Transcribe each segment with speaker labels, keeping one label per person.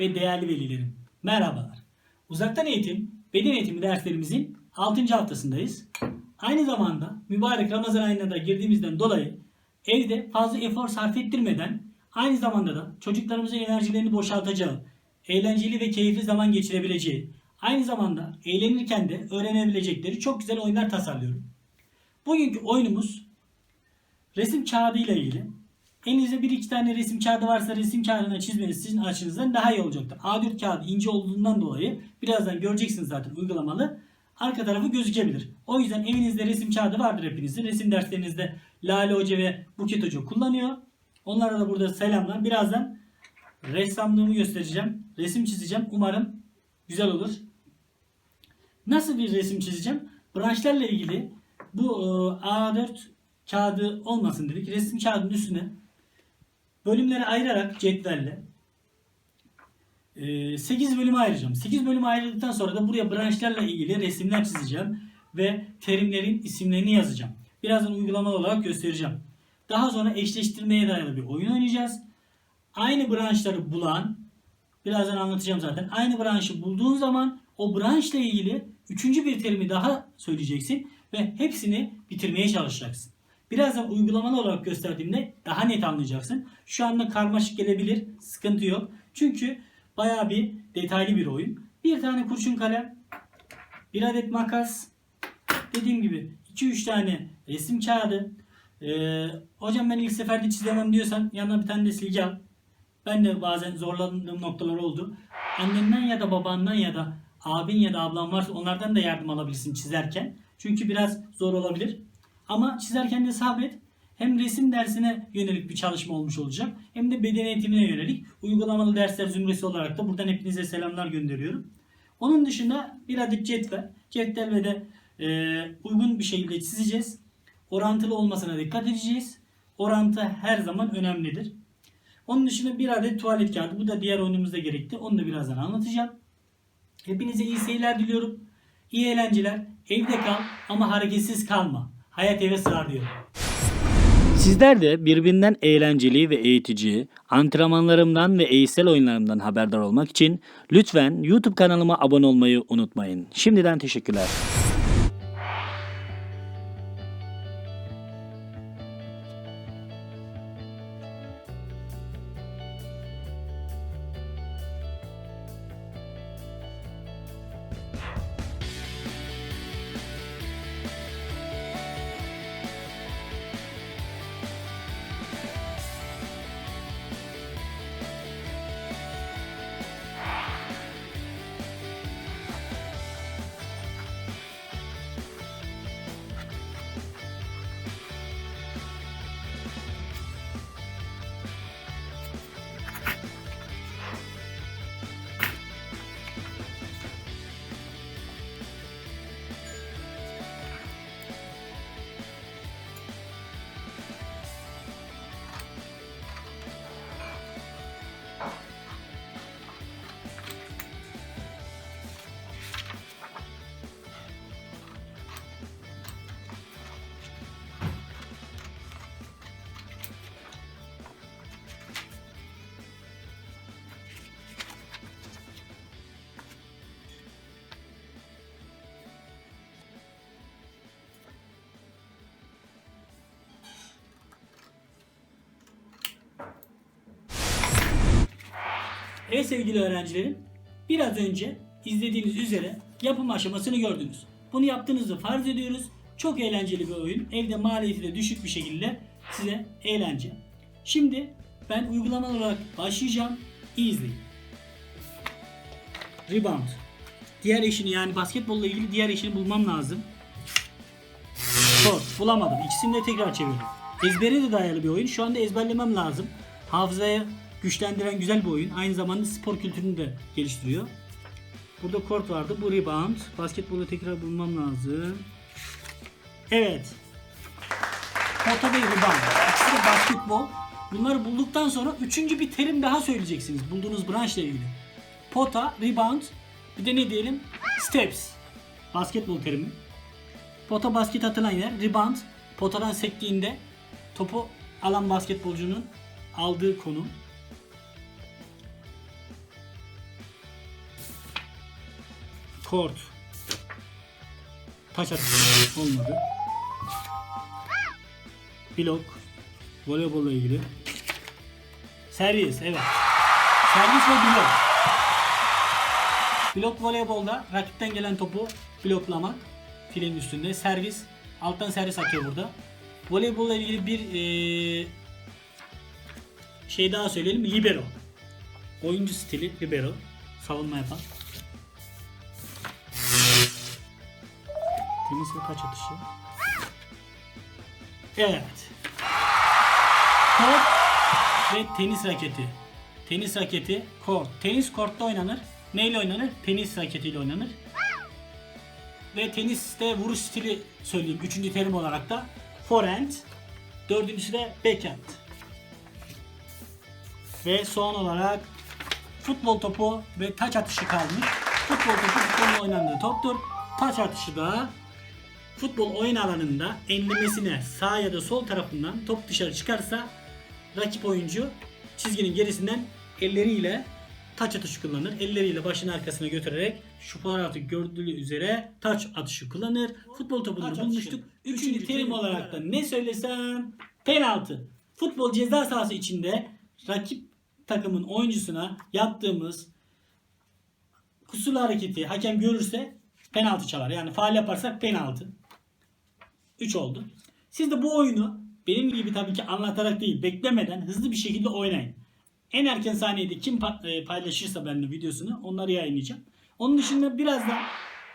Speaker 1: ve değerli velilerim. Merhabalar. Uzaktan eğitim, beden eğitimi derslerimizin 6. haftasındayız. Aynı zamanda mübarek Ramazan ayına da girdiğimizden dolayı evde fazla efor sarf ettirmeden aynı zamanda da çocuklarımızın enerjilerini boşaltacağı, eğlenceli ve keyifli zaman geçirebileceği, aynı zamanda eğlenirken de öğrenebilecekleri çok güzel oyunlar tasarlıyorum. Bugünkü oyunumuz resim kağıdı ile ilgili. Elinizde bir iki tane resim kağıdı varsa resim kağıdına çizmeniz sizin açınızdan daha iyi olacaktır. A4 kağıdı ince olduğundan dolayı birazdan göreceksiniz zaten uygulamalı. Arka tarafı gözükebilir. O yüzden evinizde resim kağıdı vardır hepinizin. Resim derslerinizde Lale Hoca ve Buket Hoca kullanıyor. Onlara da burada selamlar. Birazdan ressamlığımı göstereceğim. Resim çizeceğim. Umarım güzel olur. Nasıl bir resim çizeceğim? Branşlarla ilgili bu e, A4 kağıdı olmasın dedik. Resim kağıdının üstüne bölümlere ayırarak cetvelle 8 bölüme ayıracağım. 8 bölüme ayırdıktan sonra da buraya branşlarla ilgili resimler çizeceğim ve terimlerin isimlerini yazacağım. Birazdan uygulamalı olarak göstereceğim. Daha sonra eşleştirmeye dayalı bir oyun oynayacağız. Aynı branşları bulan, birazdan anlatacağım zaten. Aynı branşı bulduğun zaman o branşla ilgili üçüncü bir terimi daha söyleyeceksin ve hepsini bitirmeye çalışacaksın. Birazdan uygulamalı olarak gösterdiğimde daha net anlayacaksın. Şu anda karmaşık gelebilir, sıkıntı yok. Çünkü bayağı bir detaylı bir oyun. Bir tane kurşun kalem, bir adet makas, dediğim gibi 2-3 tane resim kağıdı. Ee, hocam ben ilk seferde çizemem diyorsan yanına bir tane de silgi al. Ben de bazen zorlandığım noktalar oldu. Annenden ya da babandan ya da abin ya da ablan varsa onlardan da yardım alabilirsin çizerken. Çünkü biraz zor olabilir. Ama çizerken de sabret. Hem resim dersine yönelik bir çalışma olmuş olacak. Hem de beden eğitimine yönelik uygulamalı dersler zümresi olarak da buradan hepinize selamlar gönderiyorum. Onun dışında bir adet cetvel. Cetvel ve de e, uygun bir şekilde çizeceğiz. Orantılı olmasına dikkat edeceğiz. Orantı her zaman önemlidir. Onun dışında bir adet tuvalet kağıdı. Bu da diğer oyunumuzda gerekti. Onu da birazdan anlatacağım. Hepinize iyi seyirler diliyorum. İyi eğlenceler. Evde kal ama hareketsiz kalma. Hayat eve sığar. Sizler de birbirinden eğlenceli ve eğitici, antrenmanlarımdan ve eğitsel oyunlarımdan haberdar olmak için lütfen YouTube kanalıma abone olmayı unutmayın. Şimdiden teşekkürler. Evet sevgili öğrencilerim, biraz önce izlediğiniz üzere yapım aşamasını gördünüz. Bunu yaptığınızı farz ediyoruz. Çok eğlenceli bir oyun. Evde maliyeti de düşük bir şekilde size eğlence. Şimdi ben uygulamalı olarak başlayacağım. İyi izleyin. Rebound. Diğer eşini yani basketbolla ilgili diğer eşini bulmam lazım. Short bulamadım. İkisini de tekrar çeviriyorum. Ezbere de dayalı bir oyun. Şu anda ezberlemem lazım. Hafızaya güçlendiren güzel bir oyun. Aynı zamanda spor kültürünü de geliştiriyor. Burada kort vardı. Bu rebound. Basketbolu tekrar bulmam lazım. Evet. Pota ve rebound. İkisi de basketbol. Bunları bulduktan sonra üçüncü bir terim daha söyleyeceksiniz. Bulduğunuz branşla ilgili. Pota, rebound. Bir de ne diyelim? Steps. Basketbol terimi. Pota basket atılan yer. Rebound. Potadan sektiğinde topu alan basketbolcunun aldığı konum. Kort, taç atışı olmadı. Blok, voleybolla ilgili. Servis, evet. Servis ve blok. Blok voleybolda rakipten gelen topu bloklamak filenin üstünde. Servis, alttan servis atıyor burada. Voleybolla ilgili bir eee, şey daha söyleyelim. Libero. Oyuncu stili libero. Savunma yapan. Tenis ve taç atışı. Evet. Kort ve tenis raketi. Tenis raketi, kort. Tenis kortta oynanır. Neyle oynanır? Tenis raketiyle oynanır. Ve teniste vuruş stili söyleyeyim. Üçüncü terim olarak da forehand. Dördüncüsü de backhand. Ve son olarak futbol topu ve taç atışı kalmış. Futbol topu futbolun oynandığı toptur. Taç atışı da futbol oyun alanında enlemesine sağ ya da sol tarafından top dışarı çıkarsa rakip oyuncu çizginin gerisinden elleriyle taç atışı kullanır. Elleriyle başını arkasına götürerek şu fotoğrafta gördüğü üzere taç atışı kullanır. Futbol topunu bulmuştuk. Üçüncü terim olarak da ne söylesem penaltı. Futbol ceza sahası içinde rakip takımın oyuncusuna yaptığımız kusurlu hareketi hakem görürse penaltı çalar. Yani faal yaparsak penaltı. 3 oldu. Siz de bu oyunu benim gibi tabii ki anlatarak değil, beklemeden hızlı bir şekilde oynayın. En erken saniyede kim e, paylaşırsa benimle videosunu onları yayınlayacağım. Onun dışında birazdan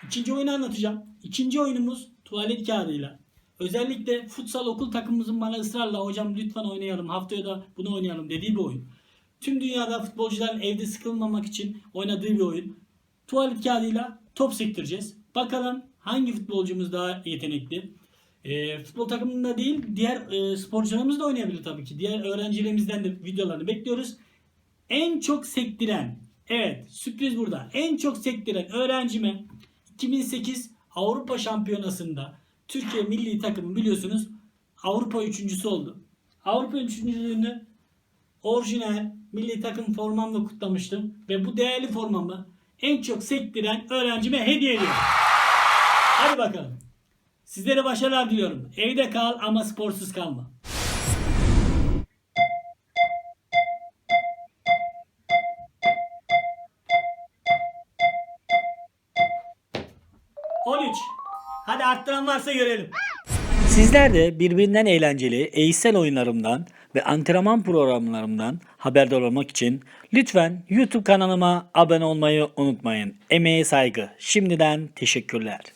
Speaker 1: ikinci oyunu anlatacağım. İkinci oyunumuz tuvalet kağıdıyla. Özellikle futsal okul takımımızın bana ısrarla hocam lütfen oynayalım haftaya da bunu oynayalım dediği bir oyun. Tüm dünyada futbolcuların evde sıkılmamak için oynadığı bir oyun. Tuvalet kağıdıyla top sektireceğiz. Bakalım hangi futbolcumuz daha yetenekli. E, futbol takımında değil diğer e, sporcularımız da oynayabilir tabii ki. Diğer öğrencilerimizden de videolarını bekliyoruz. En çok sektiren, evet sürpriz burada. En çok sektiren öğrencime 2008 Avrupa Şampiyonası'nda Türkiye milli takımı biliyorsunuz Avrupa üçüncüsü oldu. Avrupa üçüncülüğünü orijinal milli takım formamla kutlamıştım ve bu değerli formamı en çok sektiren öğrencime hediye ediyorum. Hadi bakalım. Sizlere başarılar diliyorum. Evde kal ama sporsuz kalma. On. Hadi arttıran varsa görelim. Sizler de birbirinden eğlenceli eğitsel oyunlarımdan ve antrenman programlarımdan haberdar olmak için lütfen YouTube kanalıma abone olmayı unutmayın. Emeğe saygı. Şimdiden teşekkürler.